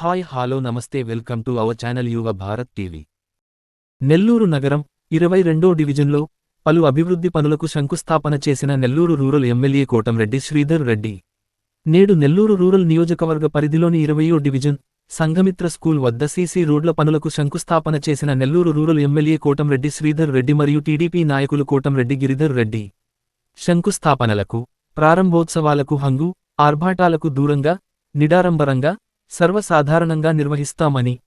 Hi hello నమస్తే welcome to our channel Yuva Bharat TV. Nellore నగరం ఇరవై రెండో డివిజన్లో పలు అభివృద్ధి పనులకు శంకుస్థాపన చేసిన నెల్లూరు రూరల్ ఎమ్మెల్యే కోటంరెడ్డి శ్రీధర్ రెడ్డి. నేడు నెల్లూరు రూరల్ నియోజకవర్గ పరిధిలోని ఇరవయో డివిజన్ సంఘమిత్ర స్కూల్ వద్ద సీసీ రోడ్ల పనులకు శంకుస్థాపన చేసిన నెల్లూరు రూరల్ ఎమ్మెల్యే కోటంరెడ్డి శ్రీధర్ రెడ్డి మరియు టీడీపీ నాయకులు కోటంరెడ్డి గిరిధర్ రెడ్డి. శంకుస్థాపనలకు ప్రారంభోత్సవాలకు హంగు ఆర్భాటాలకు దూరంగా నిడారంబరంగా సర్వసాధారణంగా నిర్వహిస్తామని.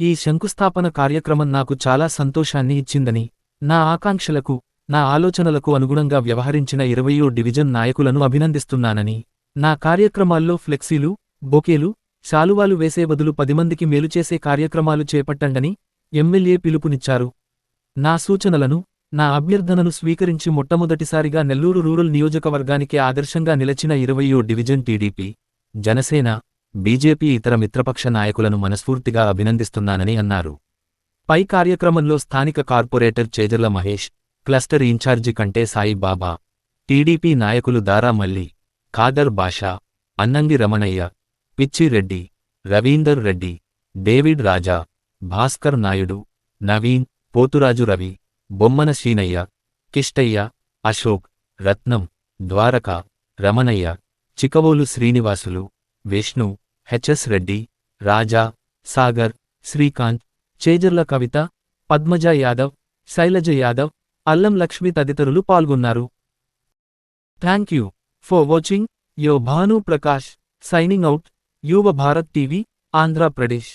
ఈ శంకుస్థాపన కార్యక్రమం నాకు చాలా సంతోషాన్ని ఇచ్చిందని. నా ఆకాంక్షలకు నా ఆలోచనలకు అనుగుణంగా వ్యవహరించిన ఇరవయో డివిజన్ నాయకులను అభినందిస్తున్నానని. నా కార్యక్రమాల్లో ఫ్లెక్సీలు బొకేలు శాలువాలు వేసే బదులు పది మందికి కార్యక్రమాలు చేపట్టండని ఎమ్మెల్యే పిలుపునిచ్చారు. నా సూచనలను నా అభ్యర్థనను స్వీకరించి మొట్టమొదటిసారిగా నెల్లూరు రూరల్ నియోజకవర్గానికి ఆదర్శంగా నిలచిన ఇరవయో డివిజన్ టీడీపీ జనసేన బీజేపీ ఇతర మిత్రపక్ష నాయకులను మనస్ఫూర్తిగా అభినందిస్తున్నానని అన్నారు. పై కార్యక్రమంలో స్థానిక corporator Chejarla Mahesh cluster incharge Kante Sai Baba TDP నాయకులు దారా మల్లి ఖాదర్ బాషా అన్నంగి రమణయ్య పిచ్చిరెడ్డి రవీందర్ రెడ్డి డేవిడ్ రాజా భాస్కర్ నాయుడు నవీన్ పోతురాజు రవి బొమ్మన శీనయ్య కిష్టయ్య అశోక్ రత్నం ద్వారక రమణయ్య చికవోలు శ్రీనివాసులు విష్ణు హెచ్ఎస్ రెడ్డి రాజా సాగర్ శ్రీకాంత్ చేజర్ల కవిత పద్మజ యాదవ్ శైలజ యాదవ్ అల్లం లక్ష్మి తదితరులు పాల్గొన్నారు. థ్యాంక్ యూ ఫర్ వాచింగ్ యో భాను ప్రకాష్ సైనింగ్ అవుట్ యువ భారత్ టీవీ ఆంధ్రప్రదేశ్